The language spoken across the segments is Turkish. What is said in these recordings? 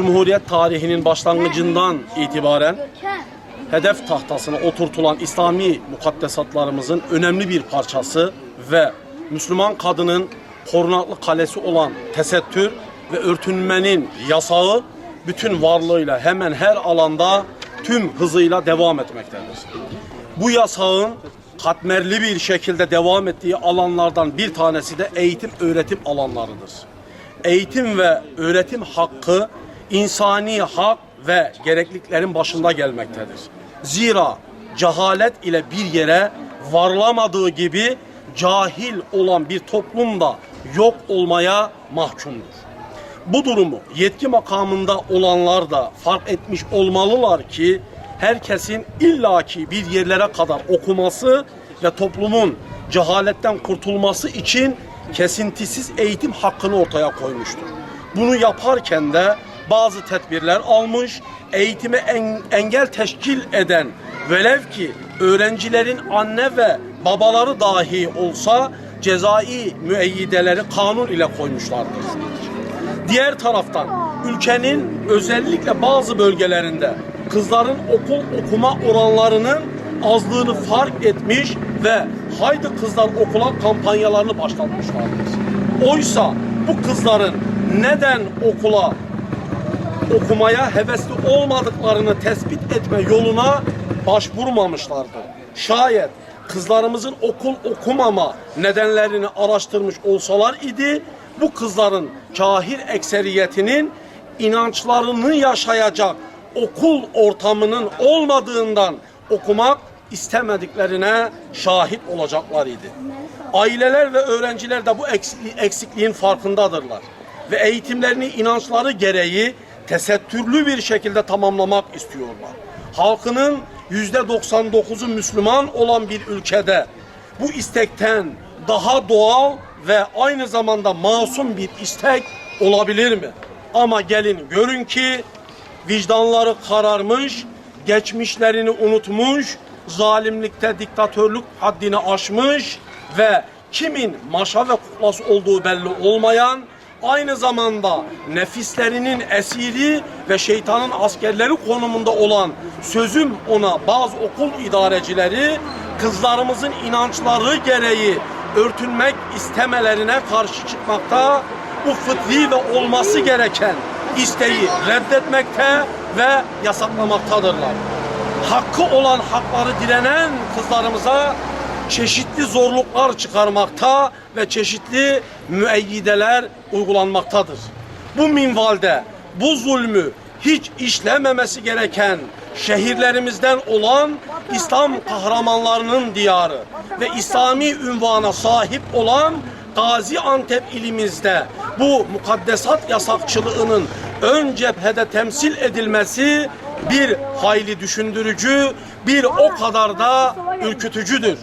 Cumhuriyet tarihinin başlangıcından itibaren hedef tahtasına oturtulan İslami mukaddesatlarımızın önemli bir parçası ve Müslüman kadının korunaklı kalesi olan tesettür ve örtünmenin yasağı bütün varlığıyla hemen her alanda tüm hızıyla devam etmektedir. Bu yasağın katmerli bir şekilde devam ettiği alanlardan bir tanesi de eğitim öğretim alanlarıdır. Eğitim ve öğretim hakkı insani hak ve gerekliliklerin başında gelmektedir. Zira cehalet ile bir yere varılamadığı gibi cahil olan bir toplum da yok olmaya mahkumdur. Bu durumu yetki makamında olanlar da fark etmiş olmalılar ki herkesin illaki bir yerlere kadar okuması ve toplumun cehaletten kurtulması için kesintisiz eğitim hakkını ortaya koymuştur. Bunu yaparken de bazı tedbirler almış, eğitime en- engel teşkil eden velev ki öğrencilerin anne ve babaları dahi olsa cezai müeyyideleri kanun ile koymuşlardır. Diğer taraftan ülkenin özellikle bazı bölgelerinde kızların okul okuma oranlarının azlığını fark etmiş ve haydi kızlar okula kampanyalarını başlatmışlardır. Oysa bu kızların neden okula okumaya hevesli olmadıklarını tespit etme yoluna başvurmamışlardı. Şayet kızlarımızın okul okumama nedenlerini araştırmış olsalar idi, bu kızların kahir ekseriyetinin inançlarını yaşayacak okul ortamının olmadığından okumak istemediklerine şahit olacaklar idi. Aileler ve öğrenciler de bu eksikli- eksikliğin farkındadırlar ve eğitimlerini inançları gereği tesettürlü bir şekilde tamamlamak istiyorlar. Halkının yüzde 99'u Müslüman olan bir ülkede bu istekten daha doğal ve aynı zamanda masum bir istek olabilir mi? Ama gelin görün ki vicdanları kararmış, geçmişlerini unutmuş, zalimlikte diktatörlük haddini aşmış ve kimin maşa ve kuklası olduğu belli olmayan, aynı zamanda nefislerinin esiri ve şeytanın askerleri konumunda olan sözüm ona bazı okul idarecileri kızlarımızın inançları gereği örtünmek istemelerine karşı çıkmakta bu fıtri ve olması gereken isteği reddetmekte ve yasaklamaktadırlar. Hakkı olan hakları direnen kızlarımıza çeşitli zorluklar çıkarmakta ve çeşitli müeyyideler uygulanmaktadır. Bu minvalde bu zulmü hiç işlememesi gereken şehirlerimizden olan İslam kahramanlarının diyarı ve İslami ünvana sahip olan Gaziantep ilimizde bu mukaddesat yasakçılığının ön cephede temsil edilmesi bir hayli düşündürücü, bir o kadar da ürkütücüdür.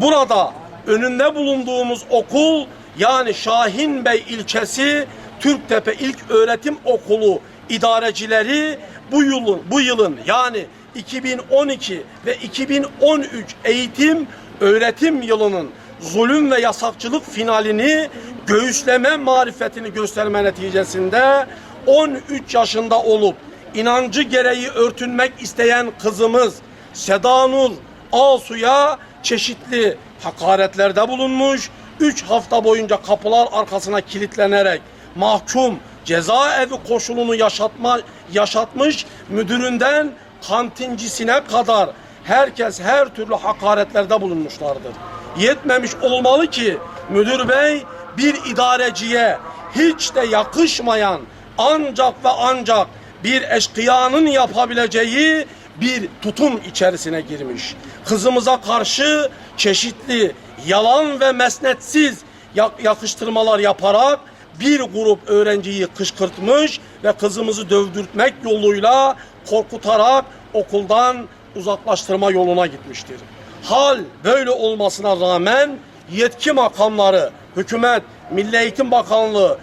Burada önünde bulunduğumuz okul yani Şahin Bey ilçesi Türktepe İlk Öğretim Okulu idarecileri bu yılın bu yılın yani 2012 ve 2013 eğitim öğretim yılının zulüm ve yasakçılık finalini göğüsleme marifetini gösterme neticesinde 13 yaşında olup inancı gereği örtünmek isteyen kızımız Sedanur Asu'ya çeşitli hakaretlerde bulunmuş. 3 hafta boyunca kapılar arkasına kilitlenerek mahkum cezaevi koşulunu yaşatma yaşatmış müdüründen kantincisine kadar herkes her türlü hakaretlerde bulunmuşlardır. Yetmemiş olmalı ki müdür bey bir idareciye hiç de yakışmayan ancak ve ancak bir eşkıyanın yapabileceği bir tutum içerisine girmiş. Kızımıza karşı çeşitli yalan ve mesnetsiz yak- yakıştırmalar yaparak bir grup öğrenciyi kışkırtmış ve kızımızı dövdürtmek yoluyla korkutarak okuldan uzaklaştırma yoluna gitmiştir. Hal böyle olmasına rağmen yetki makamları, hükümet, Milli Eğitim Bakanlığı,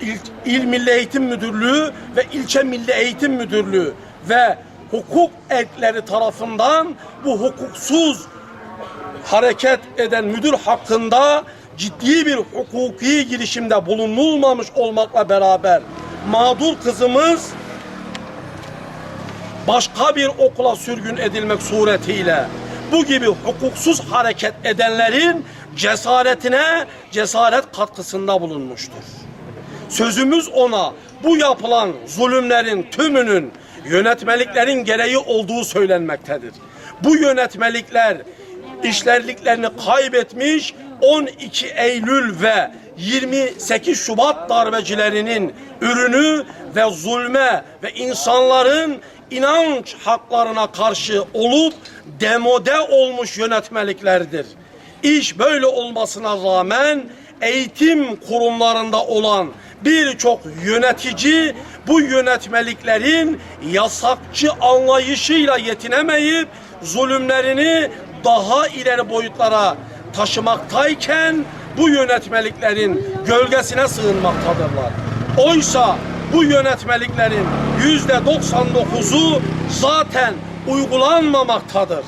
İl, İl Milli Eğitim Müdürlüğü ve İlçe Milli Eğitim Müdürlüğü ve hukuk erkleri tarafından bu hukuksuz hareket eden müdür hakkında ciddi bir hukuki girişimde bulunulmamış olmakla beraber mağdur kızımız başka bir okula sürgün edilmek suretiyle bu gibi hukuksuz hareket edenlerin cesaretine cesaret katkısında bulunmuştur. Sözümüz ona bu yapılan zulümlerin tümünün yönetmeliklerin gereği olduğu söylenmektedir. Bu yönetmelikler işlerliklerini kaybetmiş 12 Eylül ve 28 Şubat darbecilerinin ürünü ve zulme ve insanların inanç haklarına karşı olup demode olmuş yönetmeliklerdir. İş böyle olmasına rağmen eğitim kurumlarında olan birçok yönetici bu yönetmeliklerin yasakçı anlayışıyla yetinemeyip zulümlerini daha ileri boyutlara taşımaktayken bu yönetmeliklerin gölgesine sığınmaktadırlar. Oysa bu yönetmeliklerin yüzde 99'u zaten uygulanmamaktadır.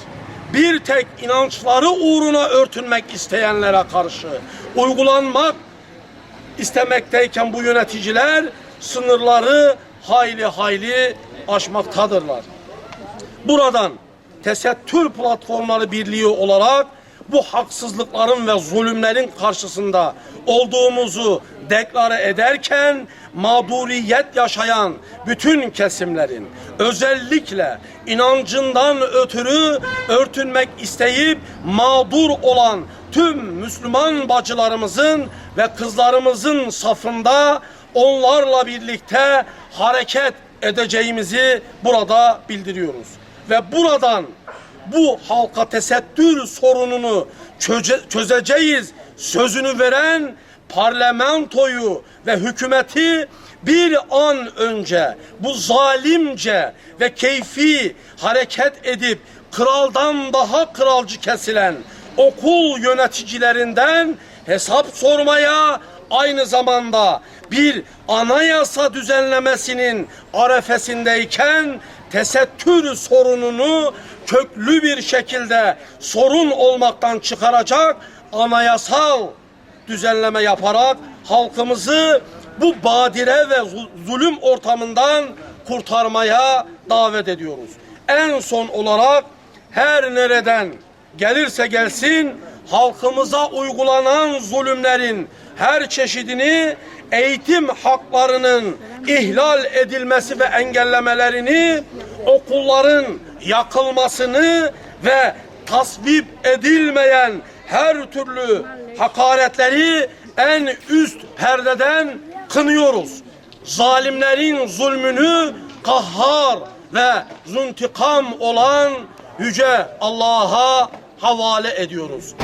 Bir tek inançları uğruna örtünmek isteyenlere karşı uygulanmak istemekteyken bu yöneticiler sınırları hayli hayli aşmaktadırlar. Buradan Tesettür Platformları Birliği olarak bu haksızlıkların ve zulümlerin karşısında olduğumuzu deklare ederken mağduriyet yaşayan bütün kesimlerin özellikle inancından ötürü örtünmek isteyip mağdur olan tüm Müslüman bacılarımızın ve kızlarımızın safında onlarla birlikte hareket edeceğimizi burada bildiriyoruz. Ve buradan bu halka tesettür sorununu çöze- çözeceğiz sözünü veren parlamentoyu ve hükümeti bir an önce bu zalimce ve keyfi hareket edip kraldan daha kralcı kesilen okul yöneticilerinden hesap sormaya aynı zamanda bir anayasa düzenlemesinin arefesindeyken tesettür sorununu köklü bir şekilde sorun olmaktan çıkaracak anayasal düzenleme yaparak halkımızı bu badire ve zu- zulüm ortamından kurtarmaya davet ediyoruz. En son olarak her nereden gelirse gelsin halkımıza uygulanan zulümlerin her çeşidini eğitim haklarının ihlal edilmesi ve engellemelerini okulların yakılmasını ve tasvip edilmeyen her türlü hakaretleri en üst perdeden kınıyoruz. Zalimlerin zulmünü kahhar ve zuntikam olan yüce Allah'a havale ediyoruz.